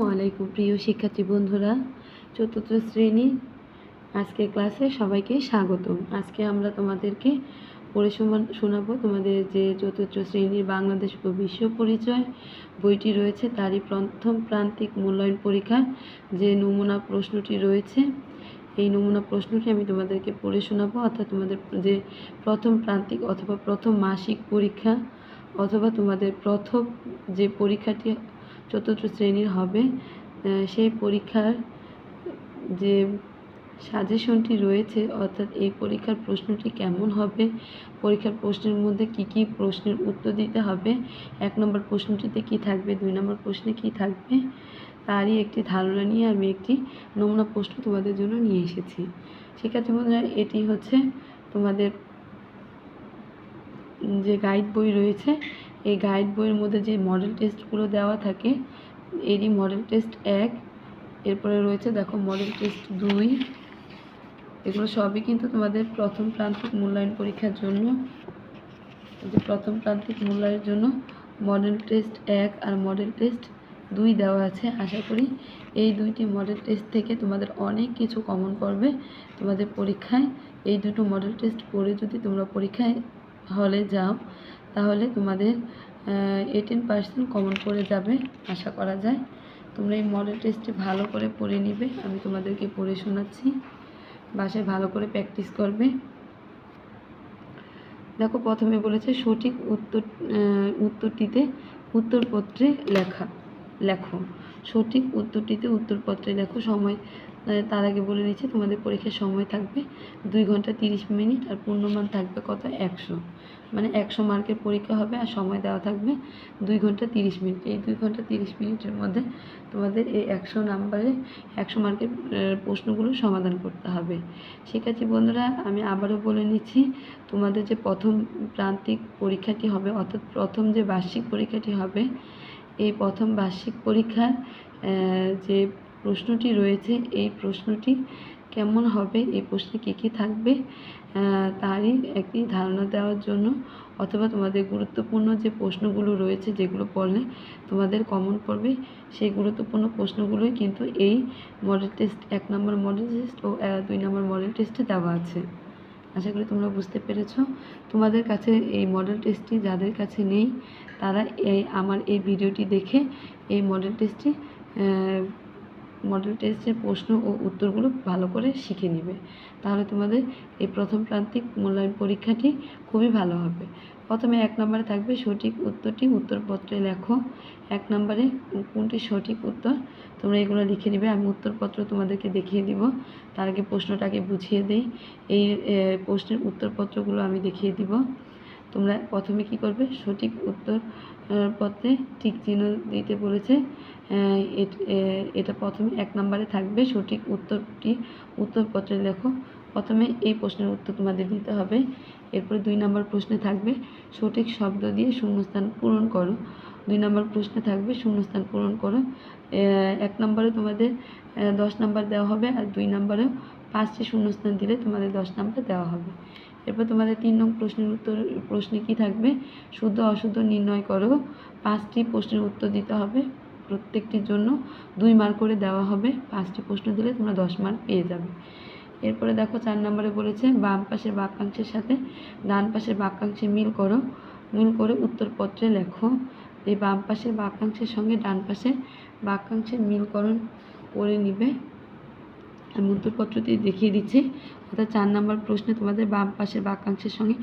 আসসালামু আলাইকুম, প্রিয় শিক্ষার্থী বন্ধুরা। চতুর্থ শ্রেণি আজকের ক্লাসে সবাইকে স্বাগতম। আজকে আমরা তোমাদেরকে পড়ে শোনা- শোনাবো তোমাদের যে চতুর্থ শ্রেণির বাংলাদেশ ও বিশ্ব পরিচয় বইটি রয়েছে, তারই প্রথম প্রান্তিক মূল্যায়ন পরীক্ষার যে নমুনা প্রশ্নটি রয়েছে। এই নমুনা প্রশ্নটি আমি তোমাদেরকে পড়ে শোনাবো, অর্থাৎ তোমাদের যে প্রথম প্রান্তিক অথবা প্রথম মাসিক পরীক্ষা অথবা তোমাদের প্রথম যে পরীক্ষাটি চতুর্থ শ্রেণির হবে সেই পরীক্ষার যে সাজেশনটি রয়েছে, অর্থাৎ এই পরীক্ষার প্রশ্নটি কেমন হবে, পরীক্ষার প্রশ্নের মধ্যে কি কি প্রশ্নের উত্তর দিতে হবে, এক নম্বর প্রশ্নটিতে কি থাকবে, দুই নম্বর প্রশ্নে কি থাকবে, তারই একটি ধারণা নিয়ে আমি একটি নমুনা প্রশ্ন তোমাদের জন্য নিয়ে এসেছি। শিক্ষার্থী বন্ধুরা, এটি হচ্ছে তোমাদের যে গাইড বই রয়েছে এই গাইড বইয়ের মধ্যে যে মডেল টেস্টগুলো দেওয়া থাকে, এরই মডেল টেস্ট এক, এরপরে রয়েছে দেখো মডেল টেস্ট দুই। এগুলো সবই কিন্তু তোমাদের প্রথম প্রান্তিক মূল্যায়ন পরীক্ষার জন্য। প্রথম প্রান্তিক মূল্যায়নের জন্য মডেল টেস্ট এক আর মডেল টেস্ট দুই দেওয়া আছে। আশা করি এই দুইটি মডেল টেস্ট থেকে তোমাদের অনেক কিছু কমন পড়বে তোমাদের পরীক্ষায়। এই দুটো মডেল টেস্ট পড়ে যদি তোমরা পরীক্ষায় হলে যাও তাহলে তোমাদের এইটিন পার্সেন্ট কমন পড়ে যাবে, আশা করা যায়। তোমরা এই মডেল টেস্টটি ভালো করে পড়ে নিবে, আমি তোমাদেরকে পড়ে শোনাচ্ছি। বাসায় ভালো করে প্র্যাকটিস করবে। দেখো, প্রথমে বলেছে সঠিক উত্তর উত্তরটিতে উত্তরপত্রে লেখা, লেখো। সঠিক উত্তরটিতে উত্তরপত্রে লেখো। সময় তার আগে বলে নিচ্ছি তোমাদের পরীক্ষার সময় থাকবে দুই ঘণ্টা তিরিশ মিনিট আর পূর্ণমান থাকবে কত? একশো। মানে একশো মার্কের পরীক্ষা হবে আর সময় দেওয়া থাকবে দুই ঘণ্টা তিরিশ মিনিট। এই দুই ঘণ্টা তিরিশ মিনিটের মধ্যে তোমাদের এই একশো নাম্বারে একশো মার্কের প্রশ্নগুলো সমাধান করতে হবে। শিক্ষার্থী বন্ধুরা, আমি আবারও বলে নিচ্ছি, তোমাদের যে প্রথম প্রান্তিক পরীক্ষাটি হবে, অর্থাৎ প্রথম যে বার্ষিক পরীক্ষাটি হবে, এই প্রথম বার্ষিক পরীক্ষার যে প্রশ্নটি রয়েছে, এই প্রশ্নটি কেমন হবে? এই প্রশ্নে কী কী থাকবে? তারই একটি ধারণা দেওয়ার জন্য অথবা তোমাদের গুরুত্বপূর্ণ যে প্রশ্নগুলো রয়েছে যেগুলো পড়লে তোমাদের কমন পড়বে, সেই গুরুত্বপূর্ণ প্রশ্নগুলোই কিন্তু এই মডেল টেস্ট এক নম্বর মডেল টেস্ট ও দুই নম্বর মডেল টেস্টে দেওয়া আছে। আশা করি তোমরা বুঝতে পেরেছ। তোমাদের কাছে এই মডেল টেস্টটি যাদের কাছে নেই, তারা এই, আমার এই ভিডিওটি দেখে এই মডেল টেস্টটি মডেল টেস্টের প্রশ্ন ও উত্তরগুলো ভালো করে শিখে নেবে। তাহলে তোমাদের এই প্রথম প্রান্তিক মূল্যায়ন পরীক্ষাটি খুবই ভালো হবে। প্রথমে এক নম্বরে থাকবে সঠিক উত্তরটি উত্তরপত্রে লেখো। এক নম্বরে কোনটি সঠিক উত্তর? তোমরা এগুলো লিখে নেবে, আমি উত্তরপত্র তোমাদেরকে দেখিয়ে দিব। তার আগে প্রশ্নটাকে বুঝিয়ে দিই। এই প্রশ্নের উত্তরপত্রগুলো আমি দেখিয়ে দিব। তোমরা প্রথমে কি করবে? সঠিক উত্তর পত্রে ঠিক চিহ্ন দিতে বলেছে। এট- প্রথমে এক নম্বরে থাকবে সঠিক উত্তরটি, উত্তরপত্রে লেখো। প্রথমে এই প্রশ্নের উত্তর তোমাদের দিতে হবে। এরপরে দুই নম্বর প্রশ্নে থাকবে সঠিক শব্দ দিয়ে শূন্যস্থান পূরণ করো। দুই নম্বর প্রশ্নে থাকবে শূন্যস্থান পূরণ করো। এক নম্বরে তোমাদের দশ নম্বর দেওয়া হবে আর দুই নম্বরেও পাঁচটি শূন্যস্থান দিলে তোমাদের দশ নম্বর দেওয়া হবে। এরপর তোমাদের তিন নং প্রশ্নের উত্তর, প্রশ্নে কি থাকবে? শুদ্ধ অশুদ্ধ নির্ণয় করো। পাঁচটি প্রশ্নের উত্তর দিতে হবে। প্রত্যেকটির জন্য দুই মার্ক করে দেওয়া হবে। পাঁচটি প্রশ্ন দিলে তোমরা দশ মার্ক পেয়ে যাবে। এরপরে দেখো চার নম্বরে বলেছে, বাম পাশের বাক্যাংশের সাথে ডান পাশের বাক্যাংশে মিল করো। মিল করে উত্তরপত্রে লেখো এই বাম পাশের বাক্যাংশের সঙ্গে ডান পাশের বাক্যাংশের মিলকরণ করে নিবে। আমি উত্তরপত্রটি দেখিয়ে দিচ্ছি। অর্থাৎ চার নম্বর প্রশ্নে তোমাদের বাম পাশের বাক্যাংশের সঙ্গে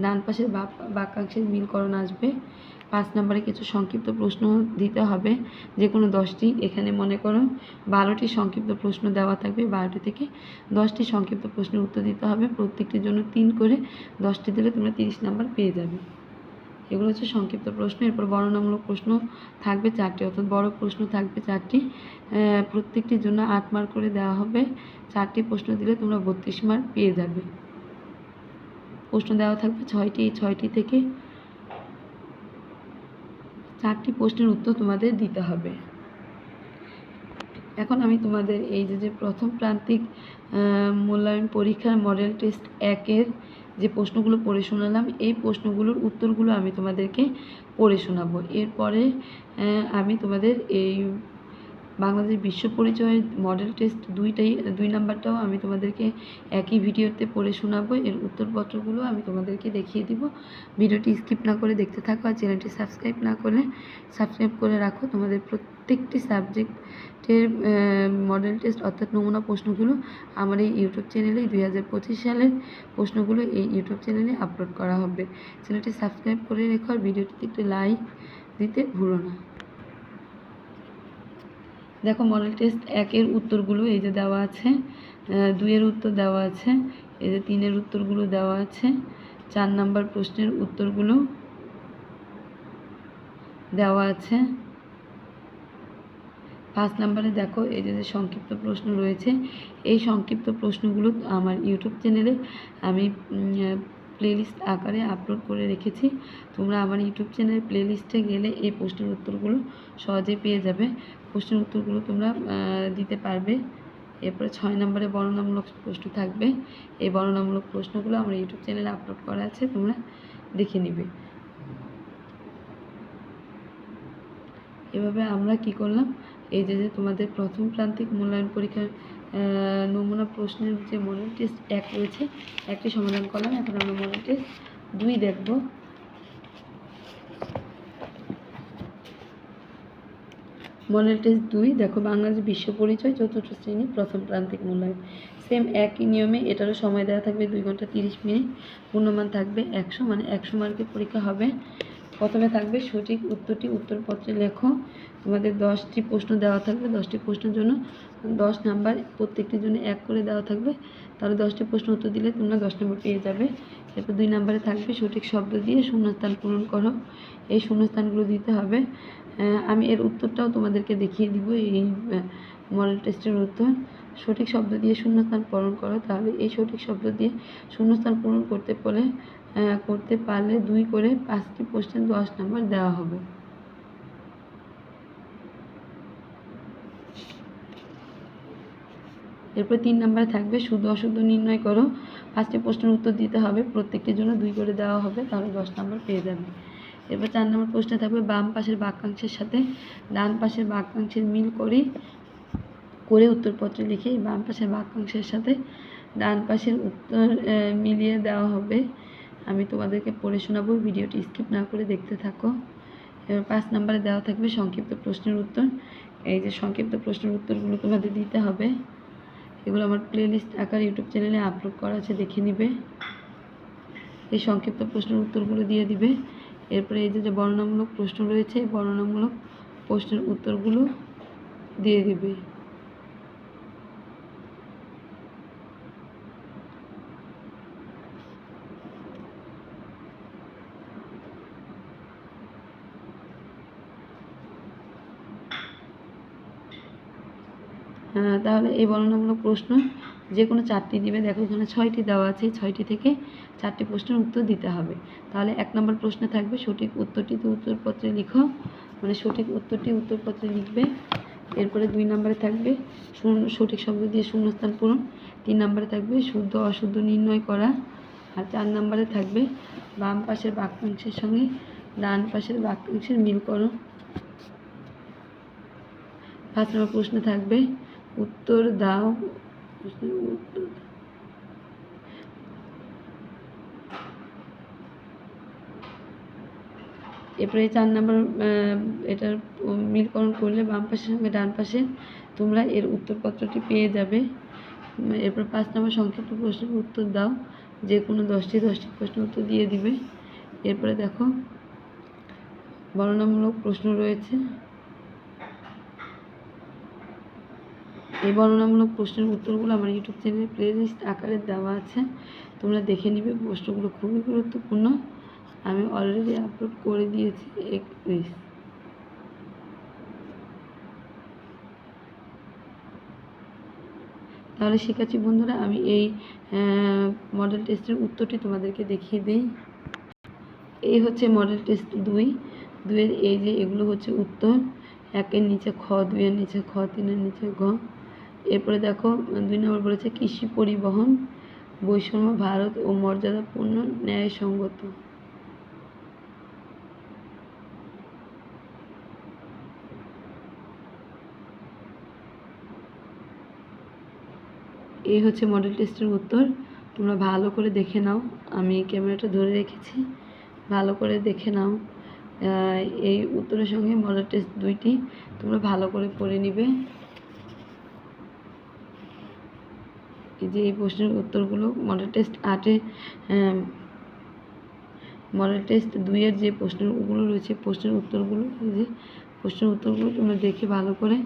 ডান পাশের বাক- বাক্যাংশের মিলকরণ আসবে। পাঁচ নম্বরে কিছু সংক্ষিপ্ত প্রশ্ন দিতে হবে। যে কোনো দশটি, এখানে মনে করো বারোটি সংক্ষিপ্ত প্রশ্ন দেওয়া থাকবে, বারোটি থেকে দশটি সংক্ষিপ্ত প্রশ্নের উত্তর দিতে হবে। প্রত্যেকটির জন্য তিন করে দশটি দিলে তোমরা তিরিশ নাম্বার পেয়ে যাবে। এগুলো হচ্ছে সংক্ষিপ্ত প্রশ্ন। এরপর বর্ণনামূলক প্রশ্ন থাকবে চারটি, অর্থাৎ বড় প্রশ্ন থাকবে চারটি। প্রত্যেকটির জন্য আট মার্ক করে দেওয়া হবে। চারটি প্রশ্ন দিলে তোমরা বত্রিশ মার্ক পেয়ে যাবে। প্রশ্ন দেওয়া থাকবে ছয়টি, এই ছয়টি থেকে চারটি প্রশ্নের উত্তর তোমাদের দিতে হবে। এখন আমি তোমাদের এই যে যে প্রথম প্রান্তিক মূল্যায়ন পরীক্ষার মডেল টেস্ট একের যে প্রশ্নগুলো পড়ে শোনালাম, এই প্রশ্নগুলোর উত্তরগুলো আমি তোমাদেরকে পড়ে শোনাবো। এরপরে আমি তোমাদের এই বাংলাদেশ বিশ্ব পরিচয়ের মডেল টেস্ট দুইটাই, দুই নাম্বারটাও আমি তোমাদেরকে একই ভিডিওতে পড়ে শোনাবো। এর উত্তরপত্রগুলো আমি তোমাদেরকে দেখিয়ে দিব। ভিডিওটি স্কিপ না করে দেখতে থাকো আর চ্যানেলটি সাবস্ক্রাইব না করলে সাবস্ক্রাইব করে রাখো। তোমাদের প্রত্যেকটি সাবজেক্টের মডেল টেস্ট অর্থাৎ নমুনা প্রশ্নগুলো আমার এই ইউটিউব চ্যানেলে দুই হাজার পঁচিশ সালের প্রশ্নগুলো এই ইউটিউব চ্যানেলে আপলোড করা হবে। চ্যানেলটি সাবস্ক্রাইব করে রেখো আর ভিডিওটিতে একটু লাইক দিতে ভুলো না। দেখো মডেল টেস্ট একের উত্তরগুলো এই যে দেওয়া আছে দুইয়ের উত্তর দেওয়া আছে, এই যে তিনের উত্তরগুলো দেওয়া আছে, চার নাম্বার প্রশ্নের উত্তরগুলো দেওয়া আছে। পাঁচ নাম্বারে দেখো এই যে সংক্ষিপ্ত প্রশ্ন রয়েছে, এই সংক্ষিপ্ত প্রশ্নগুলো আমার ইউটিউব চ্যানেলে আমি প্লেলিস্ট আকারে আপলোড করে রেখেছি। তোমরা আমার ইউটিউব চ্যানেলের প্লেলিস্টে গেলে এই প্রশ্নের উত্তরগুলো সহজে পেয়ে যাবে। প্রশ্নের উত্তরগুলো তোমরা দিতে পারবে। এরপরে ছয় নম্বরে বর্ণনামূলক প্রশ্ন থাকবে। এই বর্ণনামূলক প্রশ্নগুলো আমার ইউটিউব চ্যানেলে আপলোড করা আছে, তোমরা দেখে নিবে। এভাবে আমরা কি করলাম? এই যে যে তোমাদের প্রথম প্রান্তিক মূল্যায়ন পরীক্ষার নমুনা প্রশ্নের যে মডেল টেস্ট এক রয়েছে, একটি সমাধান করলাম। এখন আমরা মডেল টেস্ট দুই দেখব। মডেল টেস্ট দুই, দেখো বাংলাদেশ বিশ্ব পরিচয়, চতুর্থ শ্রেণি, প্রথম প্রান্তিক মূল্যায়ন। সেম একই নিয়মে এটারও সময় দেওয়া থাকবে দুই ঘণ্টা তিরিশ মিনিট পূর্ণমান থাকবে একশো মানে একশো মার্কের পরীক্ষা হবে। প্রথমে থাকবে সঠিক উত্তরটি উত্তরপত্রে লেখো। তোমাদের দশটি প্রশ্ন দেওয়া থাকবে, দশটি প্রশ্নের জন্য দশ নাম্বার প্রত্যেকটির জন্য এক করে দেওয়া থাকবে। তাহলে দশটি প্রশ্ন উত্তর দিলে তোমরা দশ নম্বর পেয়ে যাবে। এরপর দুই নাম্বারে থাকবে সঠিক শব্দ দিয়ে শূন্যস্থান পূরণ করো। এই শূন্যস্থানগুলো দিতে হবে। আমি এর উত্তরটাও তোমাদেরকে দেখিয়ে দিব এই মডেল টেস্টের উত্তর। সঠিক শব্দ দিয়ে শূন্যস্থান পূরণ করো তাহলে এই সঠিক শব্দ দিয়ে শূন্যস্থান পূরণ করতে পারলে করতে পারলে দুই করে পাঁচটি প্রশ্নের দশ নাম্বার দেওয়া হবে। এরপর তিন নম্বরে থাকবে, শুদ্ধ অশুদ্ধ নির্ণয় করো। পাঁচটি প্রশ্নের উত্তর দিতে হবে, প্রত্যেকটির জন্য দুই করে দেওয়া হবে, তাহলে দশ নম্বর পেয়ে যাবে। এরপর চার নম্বর প্রশ্নে থাকবে বাম পাশের বাক্যাংশের সাথে ডান পাশের বাক্যাংশের মিল করে করে উত্তরপত্র লিখে বাম পাশের বাক্যাংশের সাথে ডান পাশের উত্তর মিলিয়ে দেওয়া হবে। আমি তোমাদেরকে পড়ে শোনাবো, ভিডিওটি স্কিপ না করে দেখতে থাকো। এবার পাঁচ নম্বরে দেওয়া থাকবে সংক্ষিপ্ত প্রশ্নের উত্তর। এই যে সংক্ষিপ্ত প্রশ্নের উত্তরগুলো তোমাদের দিতে হবে। এগুলো আমার প্লেলিস্ট আকার ইউটিউব চ্যানেলে আপলোড করা আছে, দেখে নিবে। এই সংক্ষিপ্ত প্রশ্নের উত্তরগুলো দিয়ে দিবে। এরপরে এই যে বর্ণনামূলক প্রশ্ন রয়েছে বর্ণনামূলক প্রশ্নের উত্তরগুলো দিয়ে দিবে। আহ, তাহলে এই বর্ণনামূলক প্রশ্ন যে কোনো চারটি দিবে দেখো এখানে ছয়টি দেওয়া আছে ছয়টি থেকে চারটি প্রশ্নের উত্তর দিতে হবে। তাহলে এক নম্বর প্রশ্নে থাকবে, সঠিক উত্তরটিতে উত্তরপত্রে লিখো। মানে সঠিক উত্তরটি উত্তরপত্রে লিখবে। এরপরে দুই নম্বরে থাকবে, শূন্য- সঠিক শব্দ দিয়ে শূন্যস্থান পূরণ। তিন নম্বরে থাকবে, শুদ্ধ অশুদ্ধ নির্ণয় করা। আর চার নম্বরে থাকবে, বাম পাশের বাক্যাংশের সঙ্গে ডান পাশের বাক্যাংশের মিল করো। পাঁচ নম্বর প্রশ্ন থাকবে, উত্তর দাও। এরপরে চার নম্বর এটার মিলকরণ করলে বাম পাশের সঙ্গে ডান পাশে তোমরা এর উত্তরপত্রটি পেয়ে যাবে। এরপর পাঁচ নম্বর সংক্ষিপ্ত প্রশ্নের উত্তর দাও। যে কোনো দশটি দশটি প্রশ্ন উত্তর দিয়ে দিবে। এরপরে দেখো বর্ণনামূলক প্রশ্ন রয়েছে। এই বর্ণনামূলক প্রশ্নের উত্তরগুলো আমার ইউটিউব চ্যানেলে প্লেলিস্ট আকারে দেওয়া আছে। তোমরা দেখে নিবে, প্রশ্নগুলো খুবই গুরুত্বপূর্ণ। আমি অলরেডি আপলোড করে দিয়েছি একত্রিশ তাহলে শিখাচ্ছি বন্ধুরা, আমি এই মডেল টেস্টের উত্তরটি তোমাদেরকে দেখিয়ে দিই। এই হচ্ছে মডেল টেস্ট দুই। দুইয়ের এই যে এগুলো হচ্ছে উত্তর। একের নিচে খ, দুইয়ের নিচে খ, তিনের নিচে ঘ। এরপরে দেখো, দুই নম্বর বলেছে কৃষি পরিবহন, বৈষম্য ভারত ও মর্যাদাপূর্ণ ন্যায়সঙ্গত। এই হচ্ছে মডেল টেস্টের উত্তর। তোমরা ভালো করে দেখে নাও। আমি ক্যামেরাটা ধরে রেখেছি। ভালো করে দেখে নাও। এই উত্তরের সঙ্গে মডেল টেস্ট দুইটি তোমরা ভালো করে পড়ে নিবে। যে এই প্রশ্নের উত্তরগুলো মডেল টেস্ট আটে মডেল টেস্ট দুইয়ের যে প্রশ্নগুলো রয়েছে, প্রশ্নের উত্তরগুলো যে প্রশ্নের উত্তরগুলো তোমরা দেখে ভালো করে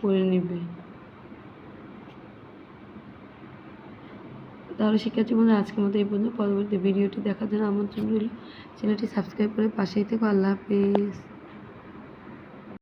পড়ে নিবে। তাহলে শিক্ষার্থী বন্ধুরা, আজকের মতো এই পর্যন্ত। পরবর্তী ভিডিওটি দেখার জন্য আমন্ত্রণ রইল। চ্যানেলটি সাবস্ক্রাইব করে পাশেই থেকো। আল্লাহ হাফিজ।